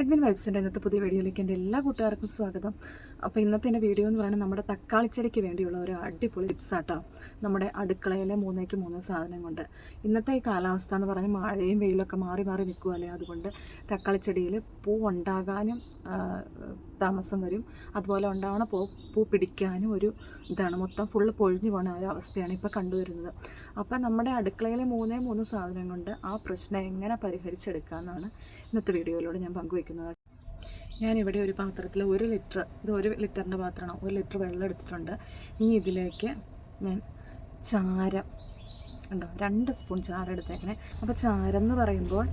എഡ്മിൻ വൈബ്സിന്റെ ഇന്നത്തെ പുതിയ വീഡിയോയിലേക്ക് എന്റെ എല്ലാ കൂട്ടുകാർക്കും സ്വാഗതം. അപ്പോൾ ഇന്നത്തെ എന്റെ വീഡിയോ എന്ന് പറയുന്നത് നമ്മുടെ തക്കാളി ചെടിക്ക് വേണ്ടിയുള്ള ഒരു അടിപൊളി ടിപ്സ് ആട്ടോ. നമ്മുടെ അടുക്കളയിലെ മൂന്നേക്ക് മൂന്ന് സാധനം കൊണ്ട്. ഇന്നത്തെ ഈ കാലാവസ്ഥ എന്ന് പറഞ്ഞാൽ മഴയും വെയിലൊക്കെ മാറി മാറി നിൽക്കുമല്ലേ അതുകൊണ്ട് തക്കാളി ചെടിയിൽ പൂ ഉണ്ടാകാനും താമസം വരും. അതുപോലെ ഉണ്ടാവണ പൂ പൂ പിടിക്കാനും ഒരു ഇതാണ്. മൊത്തം ഫുള്ള് പൊഴിഞ്ഞു പോകുന്ന ഒരു അവസ്ഥയാണ് ഇപ്പോൾ കണ്ടുവരുന്നത്. അപ്പോൾ നമ്മുടെ അടുക്കളയിലെ മൂന്നേ മൂന്ന് സാധനം കൊണ്ട് ആ പ്രശ്നം എങ്ങനെ പരിഹരിച്ചെടുക്കാമെന്നാണ് ഇന്നത്തെ വീഡിയോയിലൂടെ ഞാൻ പങ്കുവയ്ക്കുന്നത്. ഞാനിവിടെ ഒരു പാത്രത്തിൽ ഒരു ലിറ്റർ ഇത് ഒരു ലിറ്ററിന്റെ പാത്രമാണ് ഒരു ലിറ്റർ വെള്ളം എടുത്തിട്ടുണ്ട്. ഇനി ഇതിലേക്ക് ഞാൻ ചാരം ഉണ്ടോ? രണ്ട് സ്പൂൺ ചാരം എടുത്തേക്കണേ. അപ്പോൾ ചാരം എന്ന് പറയുമ്പോൾ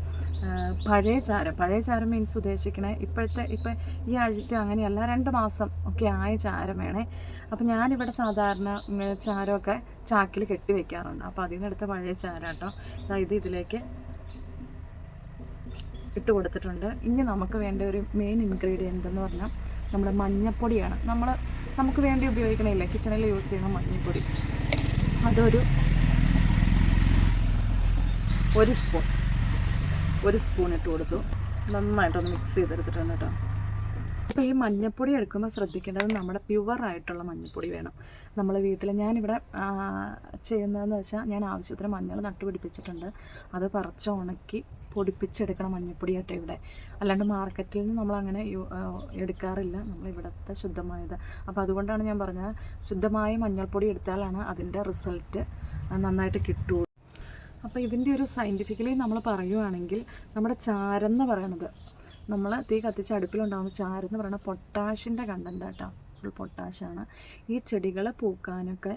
പഴയ ചാരം പഴയ ചാരം മീൻസ് ഉദ്ദേശിക്കണേ. ഇപ്പോഴത്തെ ഇപ്പം ഈ ആഴ്ചത്തെ അങ്ങനെയല്ല രണ്ട് മാസം ഒക്കെ ആയ ചാരം വേണേ. അപ്പോൾ ഞാനിവിടെ സാധാരണ ചാരമൊക്കെ ചാക്കിൽ കെട്ടി വെക്കാറുണ്ട്. അപ്പോൾ അതിൽ നിന്ന് എടുത്ത പഴയ ചാരം കേട്ടോ ഇത് ഇതിലേക്ക് ഇട്ട് കൊടുത്തിട്ടുണ്ട് ഇനി നമുക്ക് വേണ്ട ഒരു മെയിൻ ഇൻഗ്രീഡിയന്റ് എന്ന് പറഞ്ഞാൽ നമ്മുടെ മഞ്ഞപ്പൊടിയാണ്. നമ്മൾ നമുക്ക് വേണ്ടി ഉപയോഗിക്കണില്ല. കിച്ചണിൽ യൂസ് ചെയ്യുന്ന മഞ്ഞപ്പൊടി. അതൊരു ഒരു സ്പൂൺ ഒരു സ്പൂൺ ഇട്ട് കൊടുത്തു. നന്നായിട്ടൊന്ന് മിക്സ് ചെയ്തെടുത്തിട്ടുണ്ട് കേട്ടോ അപ്പോൾ ഈ മഞ്ഞപ്പൊടി എടുക്കുമ്പോൾ ശ്രദ്ധിക്കേണ്ടത് നമ്മുടെ പ്യുവർ ആയിട്ടുള്ള മഞ്ഞപ്പൊടി വേണം. നമ്മൾ വീട്ടിൽ ഞാനിവിടെ ചെയ്യുന്നതെന്ന് വെച്ചാൽ ഞാൻ ആവശ്യത്തിന് മഞ്ഞൾ നട്ടുപിടിപ്പിച്ചിട്ടുണ്ട്. അത് പറിച്ച് ഉണക്കി പൊടിപ്പിച്ചെടുക്കണ മഞ്ഞപ്പൊടിയായിട്ട് ഇവിടെ. അല്ലാണ്ട് മാർക്കറ്റിൽ നിന്ന് നമ്മളങ്ങനെ എടുക്കാറില്ല. നമ്മൾ ഇവിടുത്തെ ശുദ്ധമായത്. അപ്പോൾ അതുകൊണ്ടാണ് ഞാൻ പറഞ്ഞത് ശുദ്ധമായ മഞ്ഞൾപ്പൊടി എടുത്താലാണ് അതിന്റെ റിസൾട്ട് നന്നായിട്ട് കിട്ടുള്ളൂ അപ്പോൾ ഇതിന്റെ ഒരു സയന്റിഫിക്കലി നമ്മൾ പറയുവാണെങ്കിൽ നമ്മുടെ ചാരം എന്ന് പറയണത് നമ്മൾ തീ കത്തിച്ച് അടുപ്പിലുണ്ടാകുന്ന ചാരം എന്ന് പറയുന്നത് പൊട്ടാഷിന്റെ കണ്ടന്റ് കേട്ടോ ഫുൾ പൊട്ടാഷാണ് ഈ ചെടികൾ പൂക്കാനൊക്കെ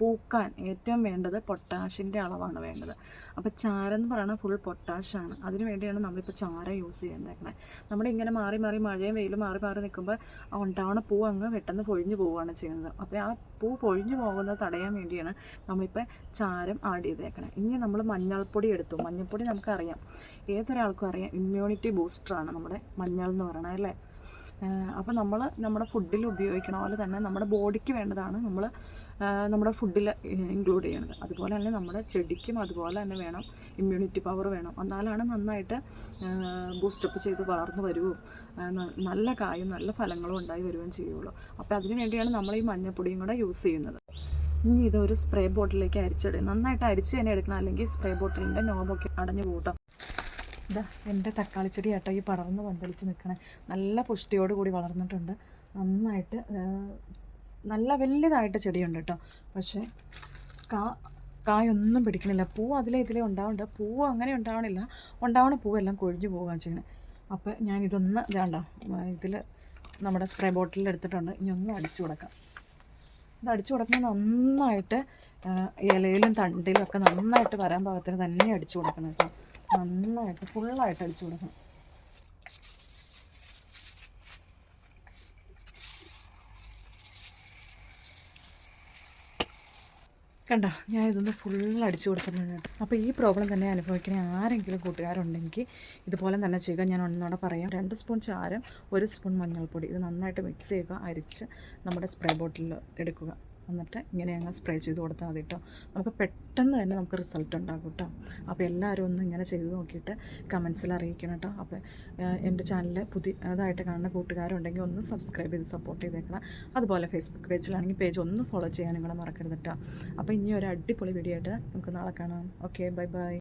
പൂക്കാൻ ഏറ്റവും വേണ്ടത് പൊട്ടാഷിന്റെ അളവാണ് വേണ്ടത്. അപ്പോൾ ചാരം എന്ന് പറയുന്നത് ഫുൾ പൊട്ടാഷാണ് അതിന് വേണ്ടിയാണ് നമ്മളിപ്പോൾ ചാര യൂസ് ചെയ്യുന്നേക്കണേ നമ്മൾ ഇങ്ങനെ മാറി മാറി മഴയും വെയിലും മാറി മാറി നിൽക്കുമ്പോൾ ഉണ്ടാവുന്ന പൂ അങ്ങ് പെട്ടെന്ന് പൊഴിഞ്ഞു പോവുകയാണ് ചെയ്യുന്നത്. അപ്പോൾ ആ പൂ പൊഴിഞ്ഞു പോകുന്നത് തടയാൻ വേണ്ടിയാണ് നമ്മളിപ്പോൾ ചാരം ആഡ് ചെയ്തേക്കണേ. ഇനി നമ്മൾ മഞ്ഞൾപ്പൊടി എടുത്തു. മഞ്ഞൾപ്പൊടി നമുക്കറിയാം. ഏതൊരാൾക്കും അറിയാം. ഇമ്മ്യൂണിറ്റി ബൂസ്റ്ററാണ് നമ്മുടെ മഞ്ഞൾ എന്ന് പറയണത് അല്ലേ? അപ്പോൾ നമ്മൾ നമ്മുടെ ഫുഡിൽ ഉപയോഗിക്കണ പോലെ തന്നെ നമ്മുടെ ബോഡിക്ക് വേണ്ടതാണ് നമ്മൾ നമ്മുടെ ഫുഡിൽ ഇൻക്ലൂഡ് ചെയ്യണത്. അതുപോലെ തന്നെ നമ്മുടെ ചെടിക്കും അതുപോലെ തന്നെ വേണം. ഇമ്മ്യൂണിറ്റി പവർ വേണം. എന്നാലാണ് നന്നായിട്ട് ബൂസ്റ്റപ്പ് ചെയ്ത് വളർന്നു വരുവോ നല്ല കായും നല്ല ഫലങ്ങളും ഉണ്ടായി വരികയും ചെയ്യുള്ളൂ. അപ്പോൾ അതിന് വേണ്ടിയാണ് നമ്മൾ ഈ മഞ്ഞപ്പൊടിയും കൂടെ യൂസ് ചെയ്യുന്നത്. ഇനി ഇതൊരു സ്പ്രേ ബോട്ടിലേക്ക് അരിച്ചിടുക നന്നായിട്ട് അരിച്ച് തന്നെ എടുക്കണം. അല്ലെങ്കിൽ സ്പ്രേ ബോട്ടിലിന്റെ നോബൊക്കെ അടഞ്ഞു കൂട്ടാം. ഇതാ എന്റെ തക്കാളി ചെടി കേട്ടോ ഈ പടർന്ന് പന്തലിച്ച് നിൽക്കണേ. നല്ല പുഷ്ടിയോട് കൂടി വളർന്നിട്ടുണ്ട്. നന്നായിട്ട് നല്ല വലുതായിട്ട് ചെടിയുണ്ട് കേട്ടോ. പക്ഷേ കാ കായൊന്നും പിടിക്കണില്ല. പൂ അതിലെ ഇതിലെ ഉണ്ടാവുന്നുണ്ട് പൂവ് അങ്ങനെ ഉണ്ടാവണില്ല. ഉണ്ടാവണ പൂവെല്ലാം കൊഴിഞ്ഞു പോവുകയാണ് ചെയ്യുന്നത്. അപ്പോൾ ഞാൻ ഇതൊന്ന് ഇതാണ്ടോ ഇതിൽ നമ്മുടെ സ്പ്രേ ബോട്ടിലിൽ എടുത്തിട്ടുണ്ട്. ഇനി ഒന്ന് അടിച്ചു കൊടുക്കാം. ഇത് അടിച്ചു കൊടുക്കുന്നത് നന്നായിട്ട് ഇലയിലും തണ്ടിലും ഒക്കെ നന്നായിട്ട് വരാൻ പാകത്തിന് തന്നെ അടിച്ചു കൊടുക്കണം കേട്ടോ. നന്നായിട്ട് ഫുള്ളായിട്ട് അടിച്ചു കൊടുക്കണം. കണ്ടോ? ഞാൻ ഇതൊന്ന് ഫുൾ അടിച്ചു കൊടുത്തിട്ടുണ്ട് കേട്ടോ. അപ്പോൾ ഈ പ്രോബ്ലം തന്നെ അനുഭവിക്കുന്ന ആരെങ്കിലും കൂട്ടുകാരുണ്ടെങ്കിൽ ഇതുപോലെ തന്നെ ചെയ്യുക. ഞാൻ ഒന്നോടെ പറയാം. രണ്ട് സ്പൂൺ ചാരം ഒരു സ്പൂൺ മഞ്ഞൾപ്പൊടി. ഇത് നന്നായിട്ട് മിക്സ് ചെയ്യുക അരിച്ച് നമ്മുടെ സ്പ്രേ ബോട്ടിലിൽ എടുക്കുക. എന്നിട്ട് ഇങ്ങനെ അങ്ങ് സ്പ്രേ ചെയ്ത് കൊടുത്താൽ മതി കേട്ടോ നമുക്ക് പെട്ടെന്ന് തന്നെ നമുക്ക് റിസൾട്ട് ഉണ്ടാകും കേട്ടോ അപ്പോൾ എല്ലാവരും ഒന്ന് ഇങ്ങനെ ചെയ്ത് നോക്കിയിട്ട് കമൻസിൽ അറിയിക്കണം കേട്ടോ അപ്പോൾ എന്റെ ചാനൽ പുതിയതായിട്ട് കാണുന്ന കൂട്ടുകാരുണ്ടെങ്കിൽ ഒന്ന് സബ്സ്ക്രൈബ് ചെയ്ത് സപ്പോർട്ട് ചെയ്തേക്കണം. അതുപോലെ ഫേസ്ബുക്ക് പേജിലാണെങ്കിൽ പേജ് ഒന്ന് ഫോളോ ചെയ്യാൻ കൂടെ മറക്കരുത് കേട്ടോ അപ്പോൾ ഇനി ഒരു അടിപൊളി വീഡിയോ ആയിട്ട് നമുക്ക് നാളെ കാണാം. Okay bye bye